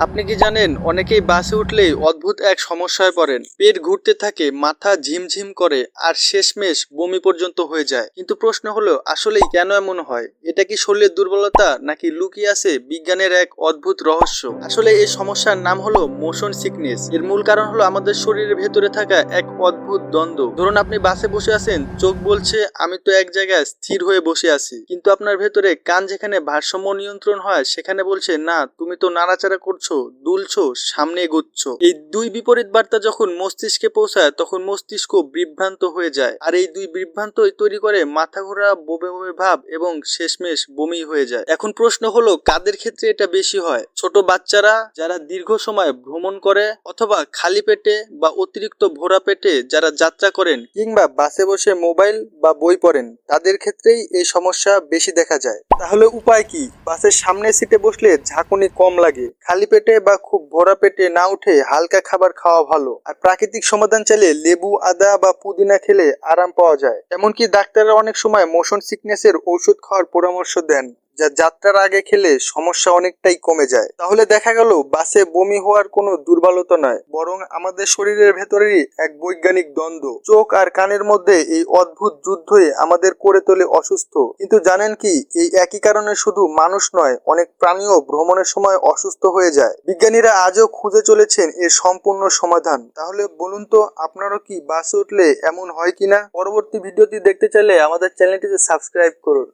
আপনি কি জানেন, অনেকেই বাসে উঠলেই অদ্ভুত এক সমস্যায় পড়েন। পেট ঘুরতে থাকে, মাথা ঝিমঝিম করে, আর শেষমেশ বমি পর্যন্ত হয়ে যায়। কিন্তু প্রশ্ন হলো, আসলেই কেন এমন হয়? এটা কি শরীরের দুর্বলতা, নাকি লুকিয়ে আছে বিজ্ঞানের এক অদ্ভুত রহস্য? আসলে এই সমস্যার নাম হলো মোশন সিকনেস। এর মূল কারণ হলো আমাদের শরীরের ভেতরে থাকা এক অদ্ভুত দ্বন্দ্ব। ধরুন আপনি বাসে বসে আছেন, চোখ বলছে, আমি তো এক জায়গায় স্থির হয়ে বসে আছি। কিন্তু আপনার ভেতরে কান যেখানে ভারসাম্য নিয়ন্ত্রণ হয়, সেখানে বলছে, না, তুমি তো নাড়াচাড়া করছ। দুলছো, সামনে এগোচ্ছ। এই দুই বিপরীত বার্তা যখন মস্তিষ্কে পৌঁছায়, তখন মস্তিষ্ক বিভ্রান্ত হয়ে যায়। আর এই দুই বিভ্রান্তই তৈরি করে মাথা ঘোরা ববে ববে ভাব এবং শেষমেশ বমি হয়ে যায়। এখন প্রশ্ন হলো, কাদের ক্ষেত্রে এটা বেশি হয়? ছোট বাচ্চারা যারা দীর্ঘ সময় ভ্রমণ করে অথবা খালি পেটে বা অতিরিক্ত ভোরা পেটে যারা যাত্রা করেন কিংবা বাসে বসে মোবাইল বা বই পড়েন, তাদের ক্ষেত্রেই এই সমস্যা বেশি দেখা যায়। তাহলে উপায় কি? বাসের সামনে সিটে বসলে ঝাঁকুনি কম লাগে, খালি পেটে বা খুব ভরা পেটে না উঠে হালকা খাবার খাওয়া ভালো। আর প্রাকৃতিক সমাধান চাইলে লেবু, আদা বা পুদিনা খেলে আরাম পাওয়া যায়। এমনকি ডাক্তাররা অনেক সময় মোশন সিকনেসের ওষুধ খাওয়ার পরামর্শ দেন। যা যাত্রার আগে খেলে সমস্যা অনেকটাই কমে যায়। তাহলে দেখা গেল, বাসে বমি হওয়ার কোনো দুর্বলতা নয় বরং আমাদের শরীরের ভেতরেরই এক বৈজ্ঞানিক দ্বন্দ্ব। চোখ আর কানের মধ্যে এই অদ্ভুত যুদ্ধই আমাদের করে তোলে অসুস্থ। কিন্তু জানেন কি, এই একই কারণে শুধু মানুষ নয়, অনেক প্রাণীও ভ্রমণের সময় অসুস্থ হয়ে যায়। বিজ্ঞানীরা আজও খুঁজে চলেছেন এর সম্পূর্ণ সমাধান। তাহলে বলুন তো, আপনারও কি বাসে উঠলে এমন হয় কিনা? পরবর্তী ভিডিওটি দেখতে চাইলে আমাদের চ্যানেলটিতে সাবস্ক্রাইব করুন।